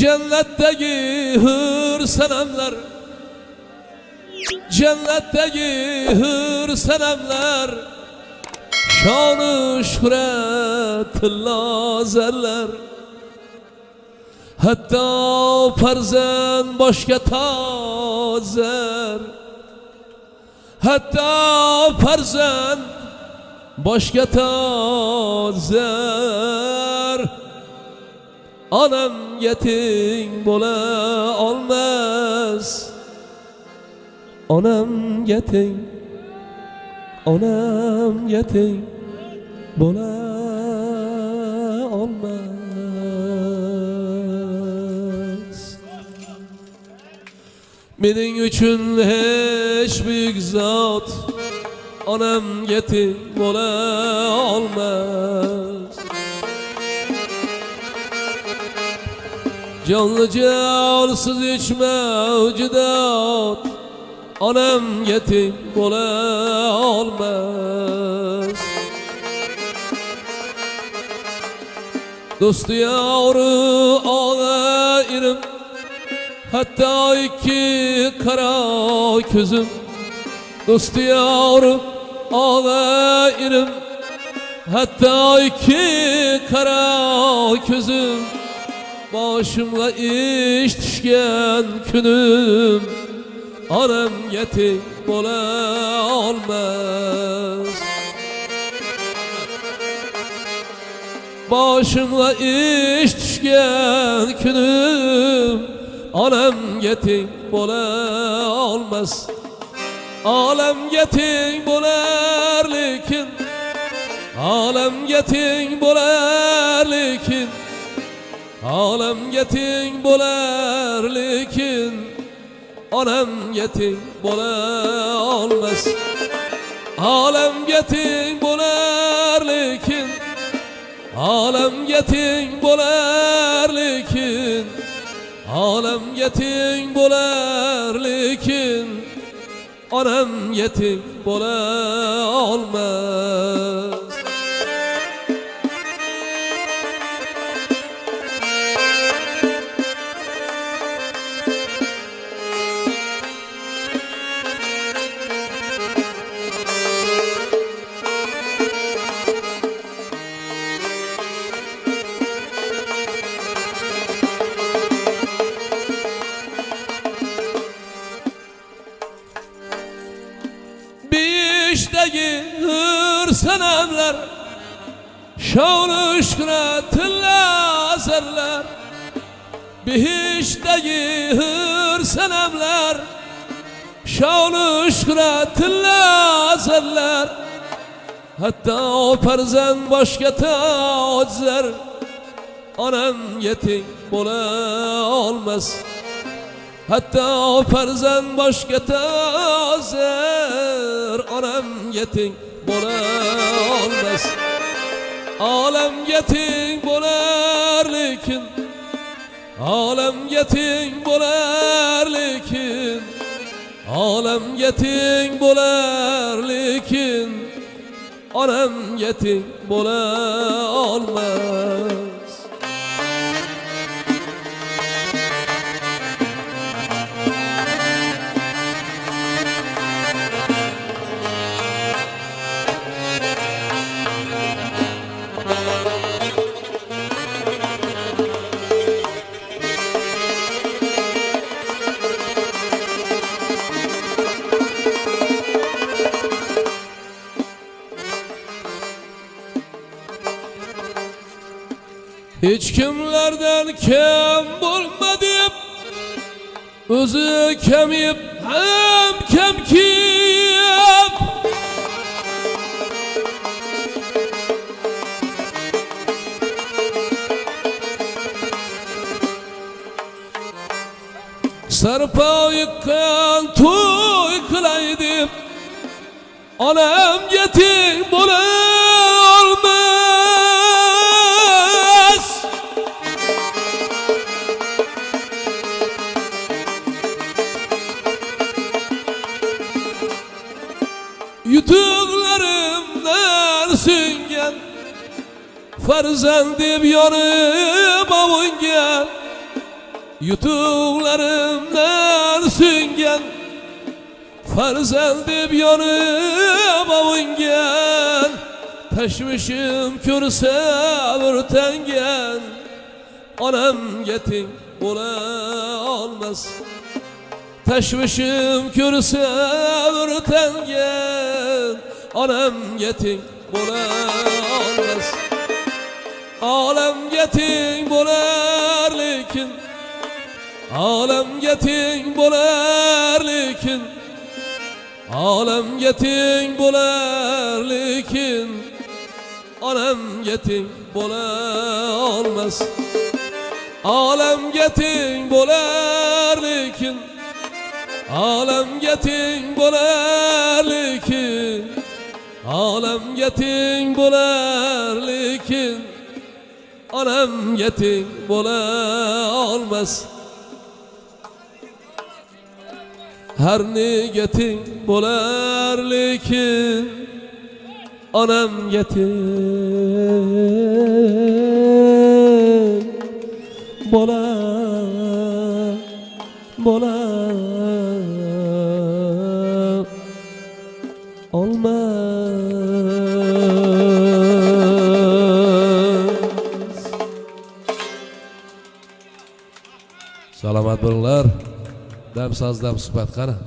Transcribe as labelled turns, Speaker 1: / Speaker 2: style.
Speaker 1: Cennetteki hır senemler. Cennetteki hır senemler. Şanı şöhret lazerler Hatta farzen başka tazer Hatta farzen başka tazer Anam yetim bola olmaz Anam yetim Anam yetim bola olmaz Benim üçün hiç büyük zat Anam yetim bola olmaz Canlı cansız hiç mevcudat Anam yetim bola olmaz Dostu yavru ağlayırım Hatta iki kara közüm. Dostu yavru ağlayırım Hatta iki kara közüm Başımla iş düşken günüm Anam yetim bola olmaz Başımla iş düşken günüm Anam yetim bola olmaz Alem yetim bolar lekin Alem yetim bolar lekin Alem yetim bolar lekin Anam yetim bola olmaz Alem yetim bolar lekin Alem yetim bolar lekin Alem yetim bolar lekin Anam yetim bola olmaz Bir işteki hır senemler Şavlu şükretilla zerler Bir işteki hır senemler. Şavlu şükretilla zerler Hatta o perzen başka tazer Anam yetim bola olmaz Hatta o perzen başka tazer. Anam yetim bola olmaz. Alem yetim bolar lekin Alem yetim bolar lekin Alem yetim bolar lekin Anam yetim bola olmaz Hiç kimlerden kem bulmadım. Özü kemiyip hem kem kim Sarpa yıkan toy kılaydım Anam yetim bola Farzendim yanıma vungen Yutuqlarımdan süngen Farzandim yanıp avungan Teşvişim körse vurtengen Anam yetim bola olmaz. Teşvişim körse vurtengen Anam yetim bola olmaz Alem yetim bolar lekin Alem yetim bolar lekin Alem yetim bolar lekin Alem yetim bolar olmaz. Alem yetim bolar lekin Alem yetim bolar lekin Alem yetim bolar lekin Anam yetim bola olmaz Her ne yetim bolar lekin Anam yetim bola bola olmaz Dam soz dam suhbat qani.